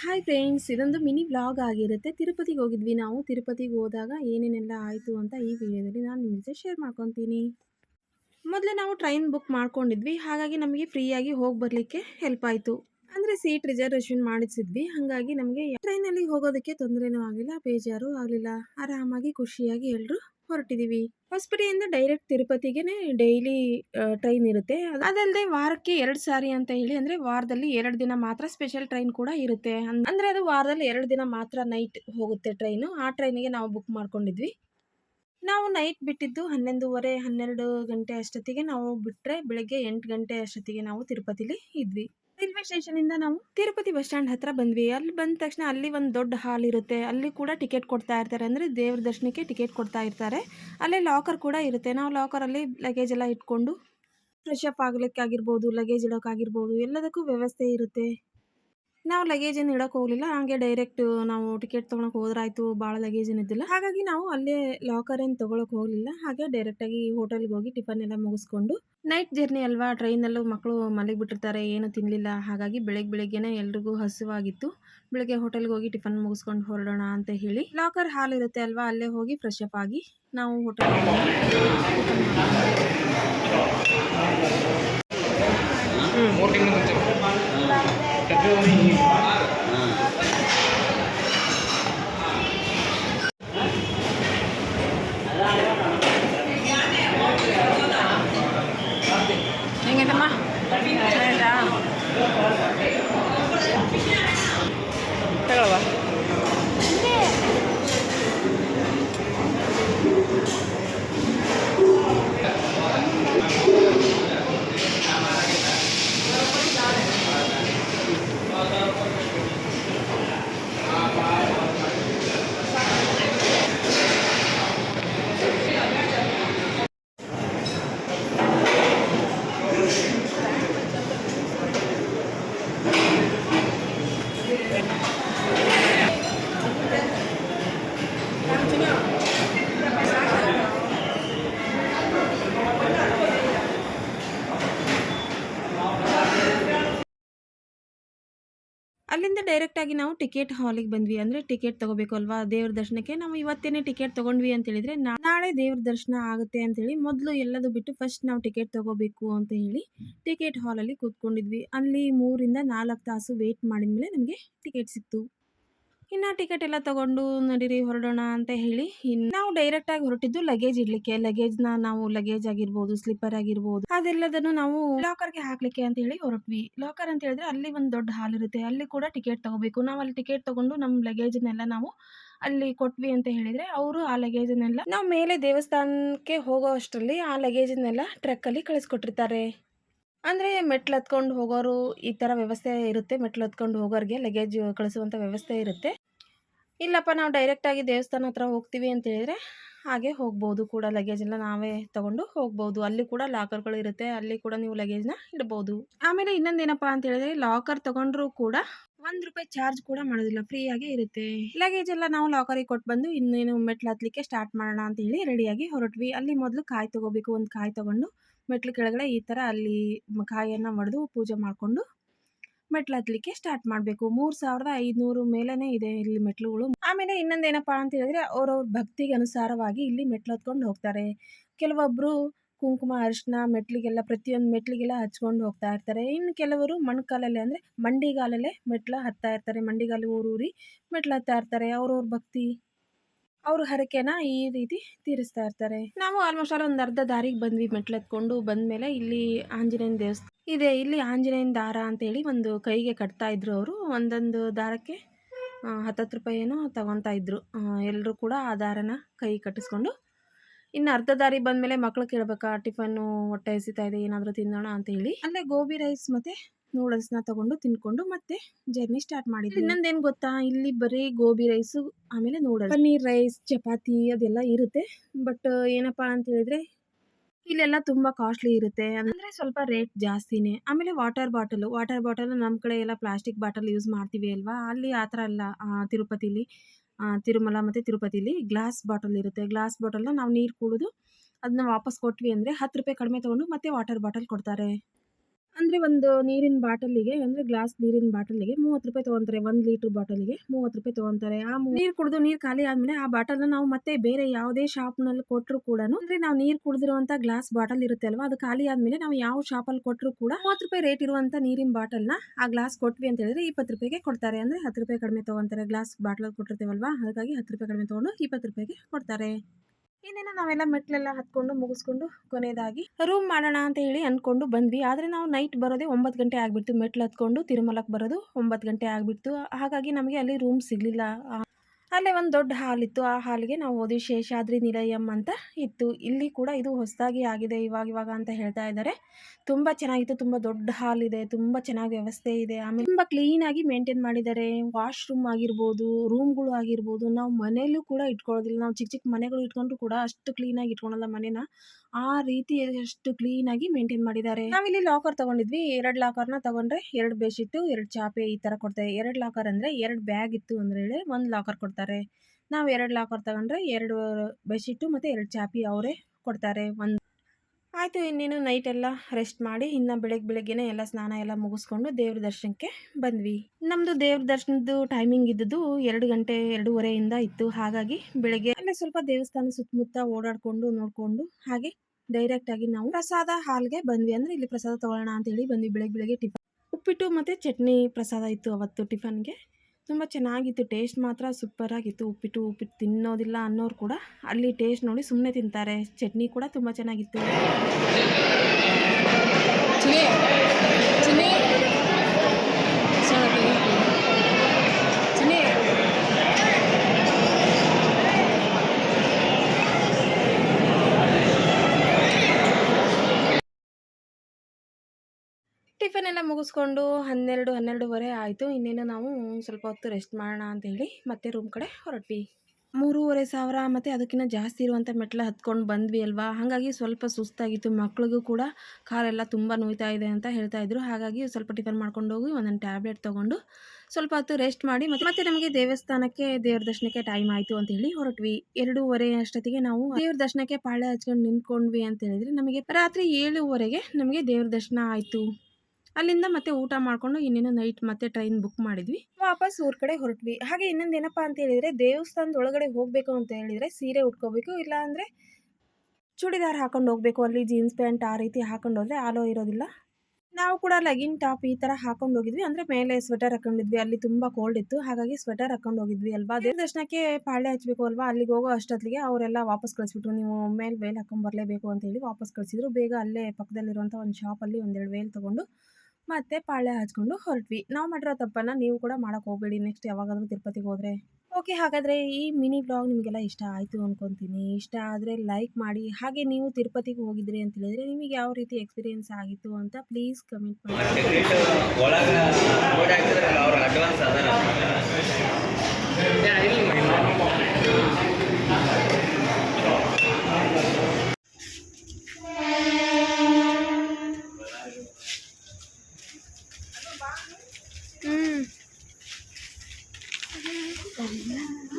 Hi friends ಇದೊಂದು mini vlog ಆಗಿರುತ್ತೆ. ತಿರುಪತಿಗೆ ಹೋಗಿದ್ವಿ ನಾವು. ತಿರುಪತಿಗೆ ಹೋದಾಗ ಏನೇನೆಲ್ಲ ಆಯಿತು ಅಂತ ಈ ವಿಡಿಯೋದಲ್ಲಿ ನಾನು ನಿಮ್ಮ ಜೊತೆ ಶೇರ್ ಮಾಡ್ಕೊತೀನಿ. ಮೊದಲೇ ನಾವು ಟ್ರೈನ್ ಬುಕ್ ಮಾಡ್ಕೊಂಡಿದ್ವಿ. ಹಾಗಾಗಿ ನಮಗೆ ಫ್ರೀಯಾಗಿ ಹೋಗಿ ಬರಲಿಕ್ಕೆ ಹೆಲ್ಪ್ ಆಯಿತು. ಅಂದರೆ ಸೀಟ್ ರಿಸರ್ವೇಷನ್ ಮಾಡಿಸಿದ್ವಿ. ಹಾಗಾಗಿ ನಮಗೆ ಟ್ರೈನಲ್ಲಿ ಹೋಗೋದಕ್ಕೆ ತೊಂದರೆನೂ ಆಗಿಲ್ಲ, ಬೇಜಾರು ಆಗಲಿಲ್ಲ. ಆರಾಮಾಗಿ ಖುಷಿಯಾಗಿ ಎಲ್ಲರೂ ಹೊರಟಿದ್ದೀವಿ ಹೊಸಪೇಟೆಯಿಂದ ಡೈರೆಕ್ಟ್ ತಿರುಪತಿಗೆ ಡೈಲಿ ಟ್ರೈನ್ ಇರುತ್ತೆ. ಅದಲ್ಲದೆ ವಾರಕ್ಕೆ ಎರಡು ಸಾರಿ ಅಂತ ಹೇಳಿ, ಅಂದರೆ ವಾರದಲ್ಲಿ ಎರಡು ದಿನ ಮಾತ್ರ ಸ್ಪೆಷಲ್ ಟ್ರೈನ್ ಕೂಡ ಇರುತ್ತೆ. ಅಂದ್ರೆ ಅದು ವಾರದಲ್ಲಿ ಎರಡು ದಿನ ಮಾತ್ರ ನೈಟ್ ಹೋಗುತ್ತೆ ಟ್ರೈನು ಆ ಟ್ರೈನಿಗೆ ನಾವು ಬುಕ್ ಮಾಡ್ಕೊಂಡಿದ್ವಿ. ನಾವು ನೈಟ್ ಬಿಟ್ಟಿದ್ದು ಹನ್ನೊಂದುವರೆ, ಹನ್ನೆರಡು ಗಂಟೆ ಅಷ್ಟೊತ್ತಿಗೆ ನಾವು ಬಿಟ್ಟರೆ ಬೆಳಗ್ಗೆ ಎಂಟು ಗಂಟೆ ಅಷ್ಟೊತ್ತಿಗೆ ನಾವು ತಿರುಪತಿಲಿ ಇದ್ವಿ. ರೈಲ್ವೆ ಸ್ಟೇಷನ್ ಇಂದ ನಾವು ತಿರುಪತಿ ಬಸ್ ಸ್ಟ್ಯಾಂಡ್ ಹತ್ರ ಬಂದ್ವಿ. ಅಲ್ಲಿ ಬಂದ ತಕ್ಷಣ ಅಲ್ಲಿ ಒಂದು ದೊಡ್ಡ ಹಾಲ್ ಇರುತ್ತೆ. ಅಲ್ಲಿ ಕೂಡ ಟಿಕೆಟ್ ಕೊಡ್ತಾ ಇರ್ತಾರೆ. ಅಂದರೆ ದೇವ್ರ ದರ್ಶನಕ್ಕೆ ಟಿಕೆಟ್ ಕೊಡ್ತಾ ಇರ್ತಾರೆ. ಅಲ್ಲೇ ಲಾಕರ್ ಕೂಡ ಇರುತ್ತೆ. ನಾವು ಲಾಕರಲ್ಲಿ ಲಗೇಜ್ ಎಲ್ಲ ಇಟ್ಕೊಂಡು ಫ್ರೆಶ್ ಅಪ್ ಆಗ್ಲಿಕ್ಕೆ ಆಗಿರ್ಬೋದು ಲಗೇಜ್ ಇಡೋಕ್ಕಾಗಿರ್ಬೋದು ಎಲ್ಲದಕ್ಕೂ ವ್ಯವಸ್ಥೆ ಇರುತ್ತೆ. ನಾವು ಲಗೇಜ್ ಏನು ಹೋಗಲಿಲ್ಲ. ಹಾಗೆ ಡೈರೆಕ್ಟ್ ನಾವು ಟಿಕೆಟ್ ತೊಗೊಳಕ್ಕೆ ಹೋದ್ರಾಯ್ತು. ಭಾಳ ಲಗೇಜ್ ಏನಿದ್ದಿಲ್ಲ ಹಾಗಾಗಿ ನಾವು ಅಲ್ಲೇ ಲಾಕರ್ ಏನು ತೊಗೊಳಕ್ಕೆ ಹೋಗಲಿಲ್ಲ. ಹಾಗೆ ಡೈರೆಕ್ಟಾಗಿ ಹೋಟೆಲ್ಗೆ ಹೋಗಿ ಟಿಫನ್ ಎಲ್ಲ ಮುಗಿಸ್ಕೊಂಡು ನೈಟ್ ಜರ್ನಿ ಅಲ್ವಾ? ಟ್ರೈನಲ್ಲೂ ಮಕ್ಕಳು ಮಲಗಿ ಬಿಟ್ಟಿರ್ತಾರೆ ಏನು ತಿನ್ನಲಿಲ್ಲ ಹಾಗಾಗಿ ಬೆಳಗ್ಗೆ ಬೆಳಗ್ಗೆನೇ ಎಲ್ರಿಗೂ ಹಸಿವಾಗಿತ್ತು. ಬೆಳಗ್ಗೆ ಹೋಟೆಲ್ಗೆ ಹೋಗಿ ಟಿಫನ್ ಮುಗಿಸ್ಕೊಂಡು ಹೊರಡೋಣ ಅಂತ ಹೇಳಿ. ಲಾಕರ್ ಹಾಲ್ ಇರುತ್ತೆ ಅಲ್ವಾ? ಅಲ್ಲೇ ಹೋಗಿ ಫ್ರೆಶ್ ಅಪ್ ಆಗಿ ನಾವು ಹೋಟೆಲ್ ಮೂರು ಅಲ್ಲಿಂದ ಡೈರೆಕ್ಟಾಗಿ ನಾವು ಟಿಕೆಟ್ ಹಾಲಿಗೆ ಬಂದ್ವಿ. ಅಂದರೆ ಟಿಕೆಟ್ ತಗೋಬೇಕು ಅಲ್ವಾ? ದೇವ್ರ ದರ್ಶನಕ್ಕೆ ನಾವು ಇವತ್ತೇನೆ ಟಿಕೆಟ್ ತೊಗೊಂಡ್ವಿ ಅಂತ ಹೇಳಿದ್ರೆ, ನಾ- ನಾಳೆ ದೇವ್ರ ದರ್ಶನ ಆಗುತ್ತೆ ಅಂತೇಳಿ ಮೊದಲು ಎಲ್ಲದು ಬಿಟ್ಟು ಫಸ್ಟ್ ನಾವು ಟಿಕೆಟ್ ತಗೋಬೇಕು ಅಂತ ಹೇಳಿ ಟಿಕೆಟ್ ಹಾಲಲ್ಲಿ ಕೂತ್ಕೊಂಡಿದ್ವಿ. ಅಲ್ಲಿ ಮೂರಿಂದ ನಾಲ್ಕು ತಾಸು ವೇಟ್ ಮಾಡಿದ್ಮೇಲೆ ನಮಗೆ ಟಿಕೆಟ್ ಸಿಕ್ತು. ಇನ್ನು ಟಿಕೆಟ್ ಎಲ್ಲ ತಗೊಂಡು ನಡೀರಿ ಹೊರಡೋಣ ಅಂತ ಹೇಳಿ ಇನ್ನು ನಾವು ಡೈರೆಕ್ಟ್ ಆಗಿ ಹೊರಟಿದ್ದು ಲಗೇಜ್ ಇಡ್ಲಿಕ್ಕೆ. ಲಗೇಜ್ನ ನಾವು ಲಗೇಜ್ ಆಗಿರ್ಬೋದು ಸ್ಲಿಪ್ಪರ್ ಆಗಿರ್ಬೋದು, ಅದೆಲ್ಲದನ್ನು ನಾವು ಲಾಕರ್ಗೆ ಹಾಕ್ಲಿಕ್ಕೆ ಅಂತ ಹೇಳಿ ಹೊರಟ್ವಿ. ಲಾಕರ್ ಅಂತ ಹೇಳಿದ್ರೆ ಅಲ್ಲಿ ಒಂದು ದೊಡ್ಡ ಹಾಲ್ ಇರುತ್ತೆ. ಅಲ್ಲಿ ಕೂಡ ಟಿಕೆಟ್ ತಗೋಬೇಕು. ನಾವು ಅಲ್ಲಿ ಟಿಕೆಟ್ ತಗೊಂಡು ನಮ್ಮ ಲಗೇಜ್ನೆಲ್ಲ ನಾವು ಅಲ್ಲಿ ಕೊಟ್ವಿ ಅಂತ ಹೇಳಿದ್ರೆ ಅವರು ಆ ಲಗೇಜನ್ನೆಲ್ಲ ನಾವು ಮೇಲೆ ದೇವಸ್ಥಾನಕ್ಕೆ ಹೋಗೋ ಅಷ್ಟರಲ್ಲಿ ಆ ಲಗೇಜನ್ನೆಲ್ಲ ಟ್ರಕ್ಕಲ್ಲಿ ಕಳಿಸ್ಕೊಟ್ಟಿರ್ತಾರೆ. ಅಂದರೆ ಮೆಟ್ಲು ಹತ್ಕೊಂಡು ಹೋಗೋರು ಈ ಥರ ವ್ಯವಸ್ಥೆ ಇರುತ್ತೆ. ಮೆಟ್ಲು ಹತ್ಕೊಂಡು ಹೋಗೋರಿಗೆ ಲಗೇಜ್ ಕಳಿಸುವಂಥ ವ್ಯವಸ್ಥೆ ಇರುತ್ತೆ. ಇಲ್ಲಪ್ಪ, ನಾವು ಡೈರೆಕ್ಟಾಗಿ ದೇವಸ್ಥಾನ ಹತ್ರ ಹೋಗ್ತೀವಿ ಅಂತ ಹೇಳಿದ್ರೆ ಹಾಗೆ ಹೋಗ್ಬೋದು ಕೂಡ. ಲಗೇಜ್ ಎಲ್ಲ ನಾವೇ ತಗೊಂಡು ಹೋಗ್ಬೋದು. ಅಲ್ಲಿ ಕೂಡ ಲಾಕರ್ಗಳು ಇರುತ್ತೆ. ಅಲ್ಲಿ ಕೂಡ ನೀವು ಲಗೇಜ್ನ ಇಡ್ಬೋದು. ಆಮೇಲೆ ಇನ್ನೊಂದೇನಪ್ಪ ಅಂತ ಹೇಳಿದ್ರೆ ಲಾಕರ್ ತಗೊಂಡ್ರು ಕೂಡ ಒಂದು ರೂಪಾಯಿ ಚಾರ್ಜ್ ಕೂಡ ಮಾಡೋದಿಲ್ಲ. ಫ್ರೀಯಾಗಿ ಇರುತ್ತೆ. ಲಗೇಜ್ ಎಲ್ಲ ನಾವು ಲಾಕರಿಗೆ ಕೊಟ್ಟು ಬಂದು ಇನ್ನೇನು ಮೆಟ್ಲು ಹತ್ಲಿಕ್ಕೆ ಸ್ಟಾರ್ಟ್ ಮಾಡೋಣ ಅಂತ ಹೇಳಿ ರೆಡಿಯಾಗಿ ಹೊರಟ್ವಿ. ಅಲ್ಲಿ ಮೊದಲು ಕಾಯಿ ತಗೋಬೇಕು. ಒಂದು ಕಾಯಿ ತಗೊಂಡು ಮೆಟ್ಲು ಕೆಳಗಡೆ ಈ ಥರ ಅಲ್ಲಿ ಕಾಯಿಯನ್ನು ಮಡಿದು ಪೂಜೆ ಮಾಡಿಕೊಂಡು ಮೆಟ್ಲು ಹತ್ತಲಿಕ್ಕೆ ಸ್ಟಾರ್ಟ್ ಮಾಡಬೇಕು. ಮೂರು ಸಾವಿರದ ಐದುನೂರು ಮೇಲೇ ಇದೆ ಇಲ್ಲಿ ಮೆಟ್ಲುಗಳು. ಆಮೇಲೆ ಇನ್ನೊಂದೇನಪ್ಪ ಅಂತ ಹೇಳಿದ್ರೆ, ಅವ್ರವ್ರ ಭಕ್ತಿಗೆ ಅನುಸಾರವಾಗಿ ಇಲ್ಲಿ ಮೆಟ್ಲು ಹತ್ಕೊಂಡು ಹೋಗ್ತಾರೆ. ಕೆಲವೊಬ್ಬರು ಕುಂಕುಮ ಅರಿಶಿನ ಮೆಟ್ಲಿಗೆಲ್ಲ, ಪ್ರತಿಯೊಂದು ಮೆಟ್ಲಿಗೆಲ್ಲ ಹಚ್ಕೊಂಡು ಹೋಗ್ತಾ ಇರ್ತಾರೆ. ಇನ್ನು ಕೆಲವರು ಮಣ್ಕಾಲಲ್ಲೇ ಅಂದರೆ, ಮಂಡಿಗಾಲಲ್ಲೇ ಮೆಟ್ಲು ಹತ್ತಾ ಇರ್ತಾರೆ. ಮಂಡಿಗಾಲು ಊರೂರಿ ಮೆಟ್ಲು ಹತ್ತಾ ಇರ್ತಾರೆ. ಅವ್ರವ್ರ ಭಕ್ತಿ ಅವ್ರ ಹರಕೆನ ಈ ರೀತಿ ತೀರಿಸ್ತಾ ಇರ್ತಾರೆ. ನಾವು ಆಲ್ಮೋಸ್ಟ್ ಆಲ್ ಒಂದು ಅರ್ಧ ದಾರಿಗೆ ಬಂದ್ವಿ ಮೆಟ್ಲು ಹತ್ಕೊಂಡು ಬಂದಮೇಲೆ ಇಲ್ಲಿ ಆಂಜನೇಯನ ದೇವಸ್ಥಾನ ಇದೆ. ಇಲ್ಲಿ ಆಂಜನೇಯನ ದಾರ ಅಂತೇಳಿ ಒಂದು ಕೈಗೆ ಕಟ್ತಾ ಇದ್ರು ಅವರು. ಒಂದೊಂದು ದಾರಕ್ಕೆ ಹತ್ತತ್ತು ರೂಪಾಯಿ ಏನೋ ತಗೊತಾ ಇದ್ರು ಎಲ್ಲರೂ ಕೂಡ ಆ ದಾರನ ಕೈ ಕಟ್ಟಿಸ್ಕೊಂಡು. ಇನ್ನು ಅರ್ಧ ದಾರಿ ಬಂದಮೇಲೆ ಮಕ್ಳು ಕೇಳಬೇಕಾ? ಟಿಫನ್ನು ಹೊಟ್ಟೆ ಹಸಿತಾ ಇದೆ, ಏನಾದರೂ ತಿನ್ನೋಣ ಅಂತ ಹೇಳಿ ಅಲ್ಲೇ ಗೋಬಿ ರೈಸ್ ಮತ್ತು ನೂಡಲ್ಸ್ನ ತಗೊಂಡು ತಿನ್ಕೊಂಡು ಮತ್ತೆ ಜರ್ನಿ ಸ್ಟಾರ್ಟ್ ಮಾಡಿದ್ವಿ. ಇನ್ನೊಂದೇನು ಗೊತ್ತಾ? ಇಲ್ಲಿ ಬರೀ ಗೋಬಿ ರೈಸು ಆಮೇಲೆ ನೂಡಲ್ಸ್ ಪನ್ನೀರ್ ರೈಸ್ ಚಪಾತಿ ಅದೆಲ್ಲ ಇರುತ್ತೆ. ಬಟ್ ಏನಪ್ಪ ಅಂತ ಹೇಳಿದ್ರೆ ಇಲ್ಲೆಲ್ಲ ತುಂಬ ಕಾಸ್ಟ್ಲಿ ಇರುತ್ತೆ. ಅಂದರೆ ಸ್ವಲ್ಪ ರೇಟ್ ಜಾಸ್ತಿನೇ. ಆಮೇಲೆ ವಾಟರ್ ಬಾಟಲು ವಾಟರ್ ಬಾಟಲು ನಮ್ಮ ಕಡೆ ಎಲ್ಲ ಪ್ಲಾಸ್ಟಿಕ್ ಬಾಟಲ್ ಯೂಸ್ ಮಾಡ್ತೀವಿ ಅಲ್ವಾ? ಅಲ್ಲಿ ಆ ಥರ ಅಲ್ಲ ತಿರುಪತಿಲಿ ತಿರುಮಲ ಮತ್ತು ತಿರುಪತಿಲಿ ಗ್ಲಾಸ್ ಬಾಟಲ್ ಇರುತ್ತೆ. ಗ್ಲಾಸ್ ಬಾಟಲ್ನ ನಾವು ನೀರು ಕುಡಿದು ಅದನ್ನ ವಾಪಸ್ ಕೊಟ್ವಿ ಅಂದರೆ ಹತ್ತು ರೂಪಾಯಿ ಕಡಿಮೆ ತೊಗೊಂಡು ಮತ್ತೆ ವಾಟರ್ ಬಾಟಲ್ ಕೊಡ್ತಾರೆ. ಅಂದರೆ ಒಂದು ನೀರಿನ ಬಾಟಲಿಗೆ, ಅಂದರೆ ಗ್ಲಾಸ್ ನೀರಿನ ಬಾಟಲಿಗೆ ಮೂವತ್ತು ರೂಪಾಯಿ ತೊಗೊತಾರೆ, ಒಂದು ಲೀಟ್ರ್ ಬಾಟಲಿಗೆ ಮೂವತ್ತು ರೂಪಾಯಿ ತೊಗೊತಾರೆ. ಆ ನೀರು ಕುಡಿದು ನೀರು ಖಾಲಿ ಆದಮೇಲೆ ಆ ಬಾಟಲ್ನ ನಾವು ಮತ್ತೆ ಬೇರೆ ಯಾವುದೇ ಶಾಪ್ನಲ್ಲಿ ಕೊಟ್ಟರು ಕೂಡ ಅಂದರೆ ನಾವು ನೀರು ಕುಡಿದಿರುವಂಥ ಗ್ಲಾಸ್ ಬಾಟಲ್ ಇರುತ್ತೆ ಅಲ್ವಾ, ಅದು ಖಾಲಿ ಆದಮೇಲೆ ನಾವು ಯಾವ ಶಾಪಲ್ಲಿ ಕೊಟ್ಟರು ಕೂಡ ಮೂವತ್ತು ರೂಪಾಯಿ ರೇಟ್ ಇರುವಂಥ ನೀರಿನ ಬಾಟಲ್ನ ಆ ಗ್ಲಾಸ್ ಕೊಟ್ವಿ ಅಂತ ಹೇಳಿದ್ರೆ ಇಪ್ಪತ್ತು ರೂಪಾಯಿಗೆ ಕೊಡ್ತಾರೆ. ಅಂದರೆ ಹತ್ತು ರೂಪಾಯಿ ಕಡಿಮೆ ತೊಗೊತಾರೆ, ಗ್ಲಾಸ್ ಬಾಟಲ್ ಕೊಟ್ಟಿರ್ತೀವಲ್ವಾ, ಹಾಗಾಗಿ ಹತ್ತು ರೂಪಾಯಿ ಕಡಿಮೆ ತೊಗೊಂಡು ಇಪ್ಪತ್ತು ರೂಪಾಯಿಗೆ ಕೊಡ್ತಾರೆ. ಇನ್ನೇನು ನಾವೆಲ್ಲ ಮೆಟ್ಲೆಲ್ಲ ಹತ್ಕೊಂಡು ಮುಗಿಸ್ಕೊಂಡು ಕೊನೆಯದಾಗಿ ರೂಮ್ ಮಾಡೋಣ ಅಂತ ಹೇಳಿ ಅಂದ್ಕೊಂಡು ಬಂದ್ವಿ. ಆದರೆ ನಾವು ನೈಟ್ ಬರೋದೇ ಒಂಬತ್ತು ಗಂಟೆ ಆಗಿಬಿಡ್ತು. ಮೆಟ್ಲು ಹತ್ಕೊಂಡು ತಿರುಮಲಕ್ಕೆ ಬರೋದು ಒಂಬತ್ತು ಗಂಟೆ ಆಗಿಬಿಡ್ತು. ಹಾಗಾಗಿ ನಮಗೆ ಅಲ್ಲಿ ರೂಮ್ ಸಿಗಲಿಲ್ಲ. ಅಲ್ಲೇ ಒಂದು ದೊಡ್ಡ ಹಾಲ್ ಇತ್ತು. ಆ ಹಾಲಿಗೆ ನಾವು ಓದಿ ಶೇಷಾದ್ರಿ ನಿಲಯಂ ಅಂತ ಇತ್ತು. ಇಲ್ಲಿ ಕೂಡ ಇದು ಹೊಸದಾಗಿ ಆಗಿದೆ ಇವಾಗ ಇವಾಗ ಅಂತ ಹೇಳ್ತಾ ಇದ್ದಾರೆ. ತುಂಬ ಚೆನ್ನಾಗಿತ್ತು. ತುಂಬ ದೊಡ್ಡ ಹಾಲ್ ಇದೆ. ತುಂಬ ಚೆನ್ನಾಗಿ ವ್ಯವಸ್ಥೆ ಇದೆ. ಆಮೇಲೆ ತುಂಬ ಕ್ಲೀನಾಗಿ ಮೇಂಟೈನ್ ಮಾಡಿದ್ದಾರೆ. ವಾಶ್ರೂಮ್ ಆಗಿರ್ಬೋದು, ರೂಮ್ಗಳು ಆಗಿರ್ಬೋದು. ನಾವು ಮನೆಯಲ್ಲೂ ಕೂಡ ಇಟ್ಕೊಳ್ಳೋದಿಲ್ಲ. ನಾವು ಚಿಕ್ಕ ಚಿಕ್ಕ ಮನೆಗಳು ಇಟ್ಕೊಂಡ್ರು ಕೂಡ ಅಷ್ಟು ಕ್ಲೀನಾಗಿ ಇಟ್ಕೊಳಲ್ಲ ಮನೇನ. ಆ ರೀತಿ ಅಷ್ಟು ಕ್ಲೀನಾಗಿ ಮೇಂಟೈನ್ ಮಾಡಿದ್ದಾರೆ? ನಾವಿಲ್ಲಿ ಲಾಕರ್ ತಗೊಂಡಿದ್ವಿ. ಎರಡು ಲಾಕರ್ನ ತಗೊಂಡ್ರೆ ಎರಡು ಬೆಡ್ಶೀಟು ಎರಡು ಚಾಪೆ ಈ ಥರ ಕೊಡ್ತಾರೆ. ಎರಡು ಲಾಕರ್ ಅಂದರೆ ಎರಡು ಬ್ಯಾಗ್ ಇತ್ತು ಅಂದರೆ ಹೇಳಿ ಒಂದು ಲಾಕರ್ ಕೊಡ್ತಾರೆ. ನಾವು ಎರಡು ಲಾಕರ್ ತಗೊಂಡ್ರೆ ಎರಡು ಬೆಡ್ಶೀಟು ಮತ್ತು ಎರಡು ಚಾಪಿ ಅವರೇ ಕೊಡ್ತಾರೆ. ಒಂದು ಆಯಿತು, ಇನ್ನೇನು ನೈಟೆಲ್ಲ ರೆಸ್ಟ್ ಮಾಡಿ, ಇನ್ನು ಬೆಳಗ್ಗೆ ಬೆಳಗ್ಗೆನೇ ಎಲ್ಲ ಸ್ನಾನ ಎಲ್ಲ ಮುಗಿಸ್ಕೊಂಡು ದೇವ್ರ ದರ್ಶನಕ್ಕೆ ಬಂದ್ವಿ. ನಮ್ಮದು ದೇವ್ರ ದರ್ಶನದ್ದು ಟೈಮಿಂಗ್ ಇದ್ದದ್ದು ಎರಡು ಗಂಟೆ ಎರಡೂವರೆಯಿಂದ ಇತ್ತು. ಹಾಗಾಗಿ ಬೆಳಗ್ಗೆ ಅಲ್ಲೇ ಸ್ವಲ್ಪ ದೇವಸ್ಥಾನ ಸುತ್ತಮುತ್ತ ಓಡಾಡಿಕೊಂಡು, ನೋಡಿಕೊಂಡು, ಹಾಗೆ ಡೈರೆಕ್ಟಾಗಿ ನಾವು ಪ್ರಸಾದ ಹಾಲ್ಗೆ ಬಂದ್ವಿ. ಅಂದರೆ ಇಲ್ಲಿ ಪ್ರಸಾದ ತೊಗೊಳ್ಳೋಣ ಅಂತೇಳಿ ಬಂದ್ವಿ. ಬೆಳಗ್ಗೆ ಬೆಳಗ್ಗೆ ಟಿಫನ್ ಉಪ್ಪಿಟ್ಟು ಮತ್ತು ಚಟ್ನಿ ಪ್ರಸಾದ ಇತ್ತು ಅವತ್ತು ಟಿಫನ್ಗೆ. ತುಂಬ ಚೆನ್ನಾಗಿತ್ತು, ಟೇಸ್ಟ್ ಮಾತ್ರ ಸೂಪರಾಗಿತ್ತು. ಉಪ್ಪಿಟ್ಟು ಉಪ್ಪಿಟ್ಟು ತಿನ್ನೋದಿಲ್ಲ ಅನ್ನೋರು ಕೂಡ ಅಲ್ಲಿ ಟೇಸ್ಟ್ ನೋಡಿ ಸುಮ್ಮನೆ ತಿಂತಾರೆ. ಚಟ್ನಿ ಕೂಡ ತುಂಬ ಚೆನ್ನಾಗಿತ್ತು. ಟಿಫನ್ ಎಲ್ಲ ಮುಗಿಸ್ಕೊಂಡು ಹನ್ನೆರಡು, ಹನ್ನೆರಡುವರೆ ಆಯಿತು. ಇನ್ನೇನು ನಾವು ಸ್ವಲ್ಪ ಹೊತ್ತು ರೆಸ್ಟ್ ಮಾಡೋಣ ಅಂತೇಳಿ ಮತ್ತೆ ರೂಮ್ ಕಡೆ ಹೊರಟ್ವಿ. ಮೂರುವರೆ ಸಾವಿರ ಮತ್ತು ಅದಕ್ಕಿಂತ ಜಾಸ್ತಿ ಇರುವಂಥ ಮೆಟ್ಲ ಹತ್ಕೊಂಡು ಬಂದ್ವಿ ಅಲ್ವಾ? ಹಾಗಾಗಿ ಸ್ವಲ್ಪ ಸುಸ್ತಾಗಿತ್ತು. ಮಕ್ಳಿಗೂ ಕೂಡ ಕಾಲೆಲ್ಲ ತುಂಬ ನೋಯ್ತಾ ಇದೆ ಅಂತ ಹೇಳ್ತಾ ಇದ್ರು. ಹಾಗಾಗಿ ಸ್ವಲ್ಪ ಟಿಫನ್ ಮಾಡ್ಕೊಂಡು ಹೋಗಿ ಒಂದೊಂದು ಟ್ಯಾಬ್ಲೆಟ್ ತೊಗೊಂಡು ಸ್ವಲ್ಪ ಹೊತ್ತು ರೆಸ್ಟ್ ಮಾಡಿ ಮತ್ತೆ ಮತ್ತೆ ನಮಗೆ ದೇವಸ್ಥಾನಕ್ಕೆ ದೇವ್ರ ದರ್ಶನಕ್ಕೆ ಟೈಮ್ ಆಯಿತು ಅಂತ ಹೇಳಿ ಹೊರಟ್ವಿ. ಎರಡೂವರೆ ಅಷ್ಟೊತ್ತಿಗೆ ನಾವು ದೇವ್ರ ದರ್ಶನಕ್ಕೆ ಪಾಳೆ ಹಚ್ಕೊಂಡು ನಿಂತ್ಕೊಂಡ್ವಿ ಅಂತ ಹೇಳಿದ್ರೆ ನಮಗೆ ರಾತ್ರಿ ಏಳುವರೆಗೆ ನಮಗೆ ದೇವ್ರ ದರ್ಶನ ಆಯಿತು. ಅಲ್ಲಿಂದ ಮತ್ತೆ ಊಟ ಮಾಡ್ಕೊಂಡು ಇನ್ನೇನು ನೈಟ್ ಮತ್ತೆ ಟ್ರೈನ್ ಬುಕ್ ಮಾಡಿದ್ವಿ. ವಾಪಸ್ ಊರ್ ಕಡೆ ಹೊರಟ್ವಿ. ಹಾಗೆ ಇನ್ನೊಂದು ಏನಪ್ಪ ಅಂತ ಹೇಳಿದ್ರೆ ದೇವಸ್ಥಾನದ ಒಳಗಡೆ ಹೋಗ್ಬೇಕು ಅಂತ ಹೇಳಿದ್ರೆ ಸೀರೆ ಉಟ್ಕೋಬೇಕು ಇಲ್ಲ ಅಂದ್ರೆ ಚೂಡಿದಾರ್ ಹಾಕೊಂಡು ಹೋಗ್ಬೇಕು, ಅಲ್ಲಿ ಜೀನ್ಸ್ ಪ್ಯಾಂಟ್ ಆ ರೀತಿ ಹಾಕೊಂಡು ಹೋದ್ರೆ ಆಲೋ ಇರೋದಿಲ್ಲ. ನಾವು ಕೂಡ ಲಗಿನ್ ಟಾಪ್ ಈ ತರ ಹಾಕೊಂಡು ಹೋಗಿದ್ವಿ. ಅಂದ್ರೆ ಮೇಲೆ ಸ್ವೆಟರ್ ಹಾಕೊಂಡಿದ್ವಿ. ಅಲ್ಲಿ ತುಂಬಾ ಕೋಲ್ಡ್ ಇತ್ತು. ಹಾಗಾಗಿ ಸ್ವೆಟರ್ ಹಾಕೊಂಡು ಹೋಗಿದ್ವಿ ಅಲ್ವಾ? ದೇವ್ರ ದರ್ಶನಕ್ಕೆ ಪಾಳೆ ಹಚ್ಬೇಕು ಅಲ್ವಾ? ಅಲ್ಲಿಗೆ ಹೋಗೋ ಅಷ್ಟೊತ್ತಿಗೆ ಅವರೆಲ್ಲ ವಾಪಸ್ ಕಳಿಸ್ಬಿಟ್ರು. ನೀವು ಮೇಲೆ ವೇಲ್ ಹಾಕೊಂಡ್ ಬರಲೇಬೇಕು ಅಂತ ಹೇಳಿ ವಾಪಸ್ ಕಳಿಸಿದ್ರು. ಬೇಗ ಅಲ್ಲೇ ಪಕ್ಕದಲ್ಲಿರುವಂಥ ಒಂದು ಶಾಪಲ್ಲಿ ಒಂದೆರಡು ವೇಲ್ ತಗೊಂಡು ಮತ್ತೆ ಪಾಳೆ ಹಚ್ಕೊಂಡು ಹೊರಟ್ವಿ. ನಾವು ಮಾಡಿರೋ ತಪ್ಪನ್ನ ನೀವು ಕೂಡ ಮಾಡಕ್ ಹೋಗಬೇಡಿ ನೆಕ್ಸ್ಟ್ ಯಾವಾಗಾದರೂ ತಿರುಪತಿಗೆ ಹೋದರೆ. ಓಕೆ ಹಾಗಾದರೆ ಈ ಮಿನಿ ಬ್ಲಾಗ್ ನಿಮಗೆಲ್ಲ ಇಷ್ಟ ಆಯಿತು ಅನ್ಕೊಂತೀನಿ. ಇಷ್ಟ ಆದರೆ ಲೈಕ್ ಮಾಡಿ. ಹಾಗೆ ನೀವು ತಿರುಪತಿಗೆ ಹೋಗಿದ್ರಿ ಅಂತ ಹೇಳಿದ್ರೆ ನಿಮಗೆ ಯಾವ ರೀತಿ ಎಕ್ಸ್ಪೀರಿಯನ್ಸ್ ಆಗಿತ್ತು ಅಂತ ಪ್ಲೀಸ್ ಕಮೆಂಟ್ ಮಾಡಿ. 哎呀